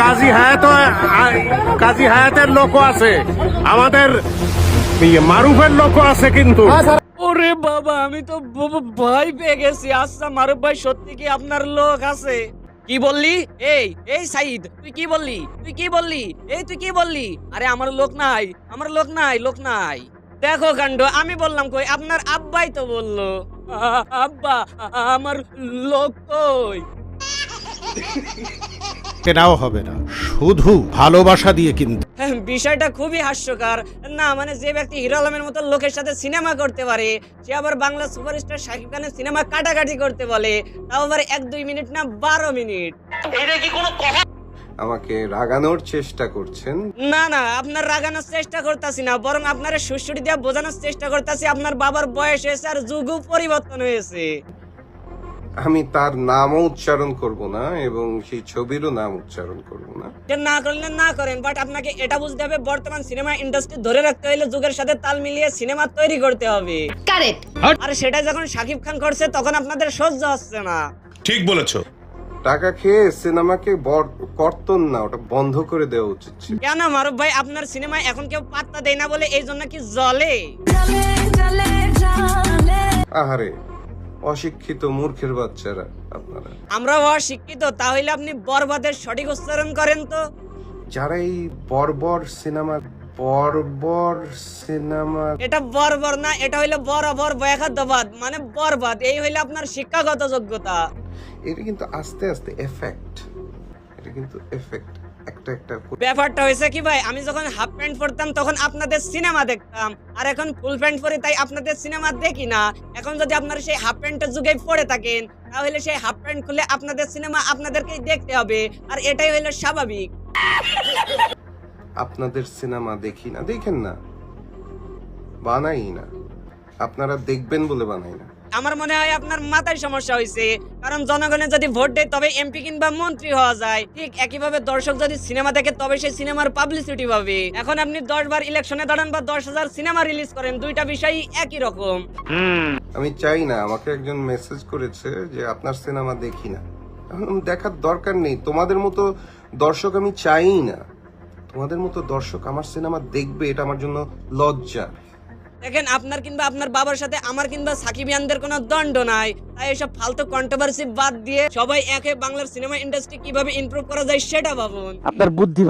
কাজী হায়াত কাজী হায়াতের লোকও আছে। আমাদের ইয়ে, মারুফের লোকও আছে কিন্তু। ওরে বাবা আমি তো ভয় পেয়ে গেছি। আচ্ছা মারুফ ভাই সত্যি কি আপনার লোক আছে? কি বললি? এই এই সাইদ তুই কি বললি? তুই কি বললি? এই তুই কি বললি? আরে আমার লোক নাই আমার লোক নাই লোক নাই। দেখো কাণ্ড আমি বললাম কই আপনার আব্বাই তো বলল। আব্বা আমার লোক কই? কেনাও হবে না। শুধু ভালোবাসা দিয়ে কিন্তু। হ্যাঁ, বিষয়টা খুবই হাস্যকর। না মানে যে ব্যক্তি হিরো আলমের মতো লোকের সাথে সিনেমা করতে পারে সে আবার বাংলা সুপারস্টার শাকিব খানের সিনেমা কাটাকাটি করতে বলে তাও আবার এক দুই মিনিট না বারো মিনিট। এটা কি কোনো আমাকে রাগানোর চেষ্টা করছেন? না না আপনার রাগানোর চেষ্টা করতেছি না বরং আপনার সুশুড়ি দিয়ে বোঝানোর চেষ্টা করতেছি আপনার বাবার বয়স হয়েছে আর যুগও পরিবর্তন হয়েছে। আমি তার নামও উচ্চারণ করব না এবং সেই ছবিরও নাম উচ্চারণ করব না। যে না করলে না করেন বাট আপনাকে এটা বুঝতে হবে বর্তমান সিনেমা ইন্ডাস্ট্রি ধরে রাখতে হলে যুগের সাথে তাল মিলিয়ে সিনেমা তৈরি করতে হবে। কারেক্ট আর সেটা যখন শাকিব খান করছে তখন আপনাদের সহ্য হচ্ছে না। ঠিক বলেছ। টাকা খেয়ে সিনেমাকে কর্তন না ওটা বন্ধ করে দেওয়া উচিত ছিল। কেন মারুফ ভাই আপনার সিনেমায় এখন কেউ পাত্তা দেয় না বলে এই জন্য কি জলে আহারে অশিক্ষিত মূর্খের বাচ্চারা আপনারা। আমরা অশিক্ষিত তাহলে আপনি বরবাদের সঠিক উচ্চারণ করেন তো। যারা এই বর্বর সিনেমা বর্বর সিনেমা এটা বর্বর না এটা হইল বরাবর বয়াখাদ্যবাদ মানে বরবাদ এই হইল আপনার শিক্ষাগত যোগ্যতা। এটা কিন্তু আস্তে আস্তে এফেক্ট এটা কিন্তু এফেক্ট একটা একটা ব্যাপারটা হয়েছে কি ভাই আমি যখন হাফ প্যান্ট পরতাম তখন আপনাদের সিনেমা দেখতাম। আর এখন ফুল প্যান্ট পরে তাই আপনাদের সিনেমা দেখি না। এখন যদি আপনারা সেই হাফ প্যান্টের যুগে পড়ে থাকেন তাহলে সেই হাফ প্যান্ট খুলে আপনাদের সিনেমা আপনাদেরকেই দেখতে হবে। আর এটাই হইল স্বাভাবিক। আপনাদের সিনেমা দেখি না দেখেন না। বানাই না। আপনারা দেখবেন বলে বানাই না। আমার মনে হয় আপনার মাথায় সমস্যা হয়েছে কারণ জনগণের যদি ভোট দেয় তবে এমপি কিংবা মন্ত্রী হওয়া যায়। ঠিক একইভাবে দর্শক যদি সিনেমা দেখে তবে সেই সিনেমার পাবলিসিটি পাবে। এখন আপনি দশ বার ইলেকশনে দাঁড়ান বা দশ হাজার সিনেমা রিলিজ করেন দুইটা বিষয় একই রকম। আমি চাই না আমাকে একজন মেসেজ করেছে যে আপনার সিনেমা দেখি না। দেখার দরকার নেই। তোমাদের মতো দর্শক আমি চাই না। তোমাদের মতো দর্শক আমার সিনেমা দেখবে এটা আমার জন্য লজ্জা। দেখেন আপনার কিংবা আপনার বাবার সাথে, আমার কিংবা সাকিবিয়ানদের কোনো দণ্ড নাই। তাই এসব ফালতু কন্ট্রোভার্সি বাদ দিয়ে সবাই একে বাংলার সিনেমা ইন্ডাস্ট্রি কীভাবে ইমপ্রুভ করা যায় সেটা ভাবুন। আপনার বুদ্ধি